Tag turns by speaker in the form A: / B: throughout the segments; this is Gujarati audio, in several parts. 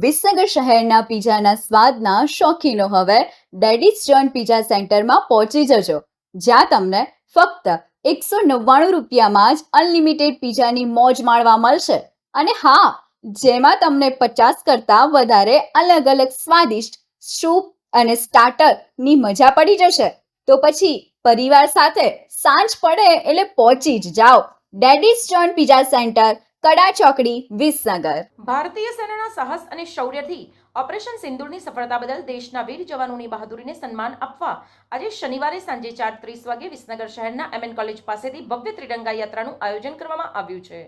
A: વિસનગર શહેરના પીઝાના સ્વાદના શોખીનો હવે ડેડીઝ જોન પીઝા સેન્ટરમાં પહોંચી જજો, જ્યાં તમને ફક્ત એકસો નવ્વાણું રૂપિયામાં જ અનલિમિટેડ પીઝાની મોજ માણવા મળશે. અને હા, જેમાં તમને પચાસ કરતાં વધારે અલગ અલગ સ્વાદિષ્ટ સૂપ અને સ્ટાર્ટરની મજા પડી જશે. તો પછી પરિવાર સાથે સાંજ પડે એટલે પહોંચી જ જાઓ. ડેડીઝ જોન પીઝા સેન્ટર કડા ચોકડી, વિસનગર.
B: ભારતીય સેનાના સાહસ અને શૌર્યથી ઓપરેશન સિંદૂરની સફળતા બદલ દેશના વીર જવાનોની બહાદુરીને સન્માન આપવા આજે શનિવારે સાંજે ચાર ત્રીસ વાગે વિસનગર શહેરના એમએન કોલેજ પાસેથી ભવ્ય ત્રિરંગા યાત્રાનું આયોજન કરવામાં આવ્યું છે,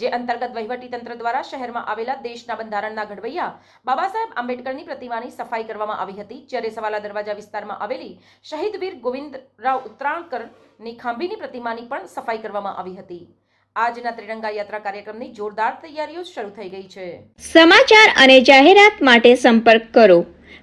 B: જે અંતર્ગત વહીવટીતંત્ર દ્વારા શહેરમાં આવેલા દેશના બંધારણના ઘડવૈયા બાબા સાહેબ આંબેડકરની પ્રતિમાની સફાઈ કરવામાં આવી હતી, જ્યારે સવાલા દરવાજા વિસ્તારમાં આવેલી શહીદ વીર ગોવિંદરાવ ઉત્તરાણકરની ખાંભીની પ્રતિમાની પણ સફાઈ કરવામાં આવી હતી. આજના ત્રિરંગા યાત્રા કાર્યક્રમની જોરદાર તૈયારીઓ શરૂ થઈ ગઈ છે.
C: સમાચાર અને જાહેરાત માટે સંપર્ક કરો.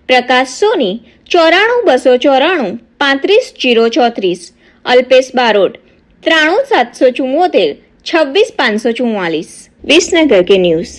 C: પ્રકાશ સોની, ચોરાણું બસો ચોરાણું, પાંત્રીસ જીરો ચોત્રીસ. અલ્પેશ બારોટ, ત્રાણું સાતસો ચુમ્મોતેર છવ્વીસ પાંચસો ચુમ્માલીસ વિસનગર કે ન્યૂઝ.